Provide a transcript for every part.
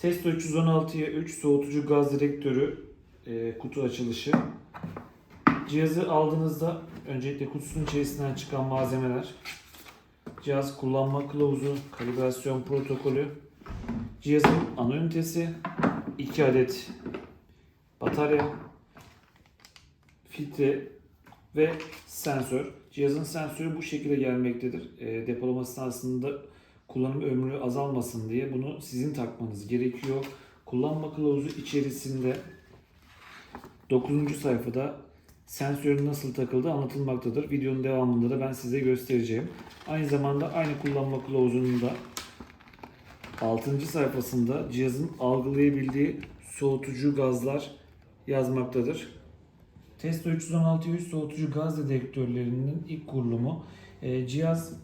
Testo 316'ya 3 soğutucu gaz direktörü e, kutu açılışı. Cihazı aldığınızda öncelikle kutusunun içerisinden çıkan malzemeler, cihaz kullanma kılavuzu, kalibrasyon protokolü, cihazın ana ünitesi, 2 adet batarya, filtre ve sensör. Cihazın sensörü bu şekilde gelmektedir. E, depolama esnasında kullanım ömrü azalmasın diye bunu sizin takmanız gerekiyor. Kullanma kılavuzu içerisinde 9. sayfada sensörün nasıl takıldığı anlatılmaktadır. Videonun devamında da ben size göstereceğim. Aynı zamanda aynı kullanma kılavuzunun da 6. sayfasında cihazın algılayabildiği soğutucu gazlar yazmaktadır. Testo 316 100 soğutucu gaz dedektörlerinin ilk kurulumu. Ee, cihaz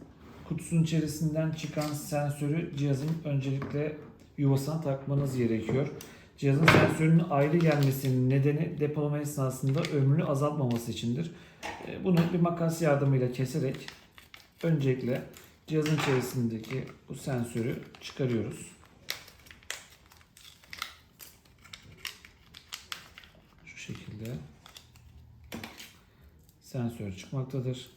kutusunun içerisinden çıkan sensörü cihazın öncelikle yuvasına takmanız gerekiyor. Cihazın sensörünün ayrı gelmesinin nedeni depolama esnasında ömrünü azaltmaması içindir. Ee, Bunu bir makas yardımıyla keserek öncelikle cihazın içerisindeki bu sensörü çıkarıyoruz. Şu şekilde sensör çıkmaktadır.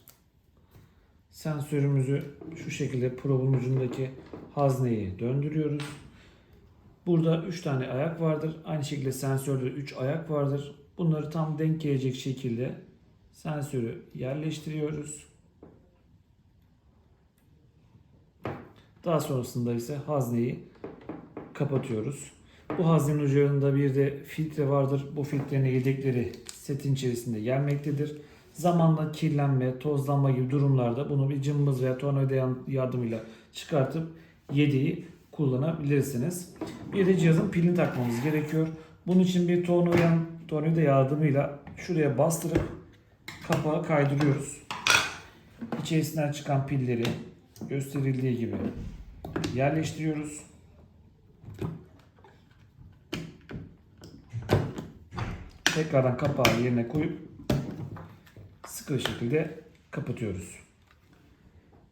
Sensörümüzü şu şekilde probun ucundaki hazneyi döndürüyoruz. Burada 3 tane ayak vardır. Aynı şekilde sensörde 3 ayak vardır. Bunları tam denk gelecek şekilde sensörü yerleştiriyoruz. Daha sonrasında ise hazneyi kapatıyoruz. Bu haznenin ucunda bir de filtre vardır. Bu filtrenin yedekleri setin içerisinde gelmektedir. Zamanla kirlenme, tozlanma gibi durumlarda bunu bir cımbız veya tornavida yardımıyla çıkartıp yedeği kullanabilirsiniz. Bir de cihazın pilini takmamız gerekiyor. Bunun için bir tornavida, tornavida yardımıyla şuraya bastırıp kapağı kaydırıyoruz. İçerisinden çıkan pilleri gösterildiği gibi yerleştiriyoruz. Tekrardan kapağı yerine koyup sıkı şekilde kapatıyoruz.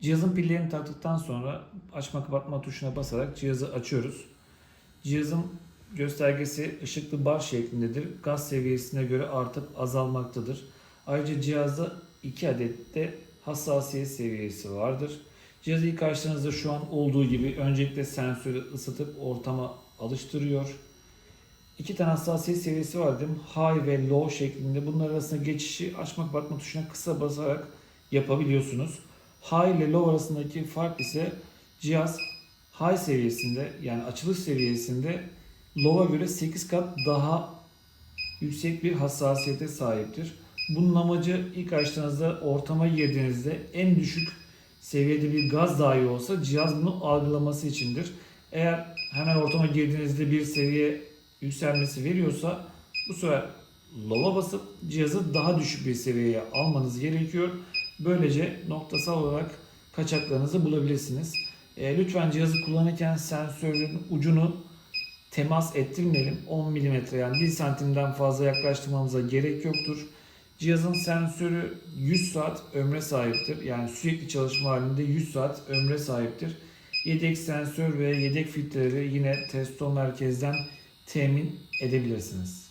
Cihazın pillerini taktıktan sonra açma kapatma tuşuna basarak cihazı açıyoruz. Cihazın göstergesi ışıklı bar şeklindedir. Gaz seviyesine göre artıp azalmaktadır. Ayrıca cihazda 2 adet de hassasiyet seviyesi vardır. Cihazı ilk şu an olduğu gibi öncelikle sensörü ısıtıp ortama alıştırıyor. İki tane hassasiyet seviyesi var dedim. High ve low şeklinde. Bunlar arasında geçişi açma kapatma tuşuna kısa basarak yapabiliyorsunuz. High ile low arasındaki fark ise cihaz high seviyesinde yani açılış seviyesinde low'a göre 8 kat daha yüksek bir hassasiyete sahiptir. Bunun amacı ilk açtığınızda ortama girdiğinizde en düşük seviyede bir gaz dahi olsa cihaz bunu algılaması içindir. Eğer hemen ortama girdiğinizde bir seviye yükselmesi veriyorsa bu sefer lova basıp cihazı daha düşük bir seviyeye almanız gerekiyor. Böylece noktasal olarak kaçaklarınızı bulabilirsiniz. E, lütfen cihazı kullanırken sensörün ucunu temas ettirmeyelim. 10 mm yani 1 santimden fazla yaklaştırmamıza gerek yoktur. Cihazın sensörü 100 saat ömre sahiptir. Yani sürekli çalışma halinde 100 saat ömre sahiptir. Yedek sensör ve yedek filtreleri yine testo merkezden temin edebilirsiniz.